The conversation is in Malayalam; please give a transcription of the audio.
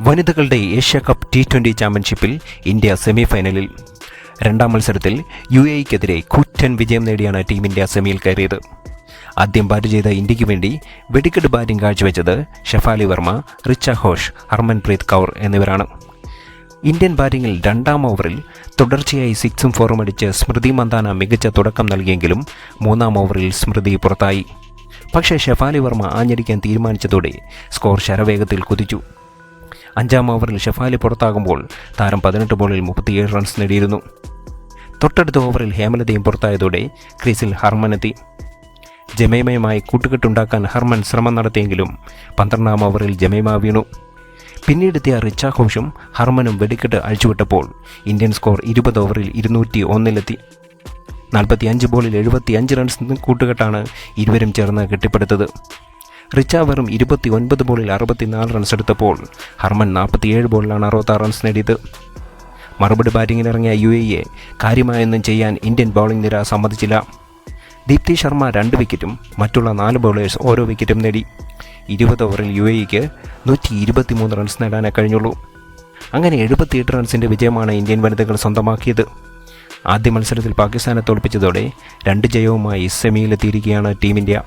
വനിതകളുടെ ഏഷ്യ കപ്പ് ടി ട്വന്റി ചാമ്പ്യൻഷിപ്പിൽ ഇന്ത്യ സെമിഫൈനലിൽ രണ്ടാം മത്സരത്തിൽ യു എക്കെതിരെ കൂറ്റൻ വിജയം നേടിയാണ് ടീം ഇന്ത്യ സെമിയിൽ കയറിയത്. ആദ്യം ബാറ്റ് ചെയ്ത ഇന്ത്യയ്ക്ക് വേണ്ടി വെടിക്കെട്ട് ബാറ്റിംഗ് കാഴ്ചവെച്ചത് ഷെഫാലി വർമ്മ റിച്ച ഹോഷ് ഹർമൻപ്രീത് കൗർ എന്നിവരാണ്. ഇന്ത്യൻ ബാറ്റിംഗിൽ രണ്ടാം ഓവറിൽ തുടർച്ചയായി സിക്സും ഫോറും അടിച്ച് സ്മൃതി മന്ദാന മികച്ച തുടക്കം നൽകിയെങ്കിലും മൂന്നാം ഓവറിൽ സ്മൃതി പുറത്തായി. പക്ഷേ ഷെഫാലി വർമ്മ ആഞ്ഞടിക്കാൻ തീരുമാനിച്ചതോടെ സ്കോർ ശരവേഗത്തിൽ കുതിച്ചു. അഞ്ചാം ഓവറിൽ ഷെഫാലി പുറത്താകുമ്പോൾ താരം പതിനെട്ട് ബോളിൽ മുപ്പത്തിയേഴ് റൺസ് നേടിയിരുന്നു. തൊട്ടടുത്ത ഓവറിൽ ഹേമലതയും പുറത്തായതോടെ ക്രീസിൽ ഹർമനെത്തി ജമൈമയുമായി കൂട്ടുകെട്ടുണ്ടാക്കാൻ ഹർമൻ ശ്രമം നടത്തിയെങ്കിലും പന്ത്രണ്ടാം ഓവറിൽ ജമൈമ വീണു. പിന്നീടെത്തിയ റിച്ചാ ഘോഷും ഹർമനും വെടിക്കെട്ട് അഴിച്ചുവിട്ടപ്പോൾ ഇന്ത്യൻ സ്കോർ ഇരുപത് ഓവറിൽ ഇരുന്നൂറ്റി ഒന്നിലെത്തി. നാൽപ്പത്തി അഞ്ച് ബോളിൽ എഴുപത്തി അഞ്ച് റൺസ് കൂട്ടുകെട്ടാണ് ഇരുവരും ചേർന്ന് കെട്ടിപ്പടുത്തത്. റിച്ച വെറും ഇരുപത്തി ഒൻപത് ബോളിൽ അറുപത്തിനാല് റൺസ് എടുത്തപ്പോൾ ഹർമൻ നാൽപ്പത്തിയേഴ് ബോളിലാണ് അറുപത്താറ് റൺസ് നേടിയത്. മറുപടി ബാറ്റിങ്ങിനിറങ്ങിയ യു എയെ കാര്യമായൊന്നും ചെയ്യാൻ ഇന്ത്യൻ ബൗളിംഗ് നിര സമ്മതിച്ചില്ല. ദീപ്തി ശർമ്മ രണ്ട് വിക്കറ്റും മറ്റുള്ള നാല് ബൗളേഴ്സ് ഓരോ വിക്കറ്റും നേടി. ഇരുപത് ഓവറിൽ യു എക്ക് നൂറ്റി ഇരുപത്തിമൂന്ന് റൺസ് നേടാനേ കഴിഞ്ഞുള്ളൂ. അങ്ങനെ എഴുപത്തിയെട്ട് റൺസിന്റെ വിജയമാണ് ഇന്ത്യൻ വനിതകൾ സ്വന്തമാക്കിയത്. ആദ്യ മത്സരത്തിൽ പാകിസ്ഥാനെ തോൽപ്പിച്ചതോടെ രണ്ട് ജയവുമായി സെമിയിലെത്തിയിരിക്കുകയാണ് ടീം ഇന്ത്യ.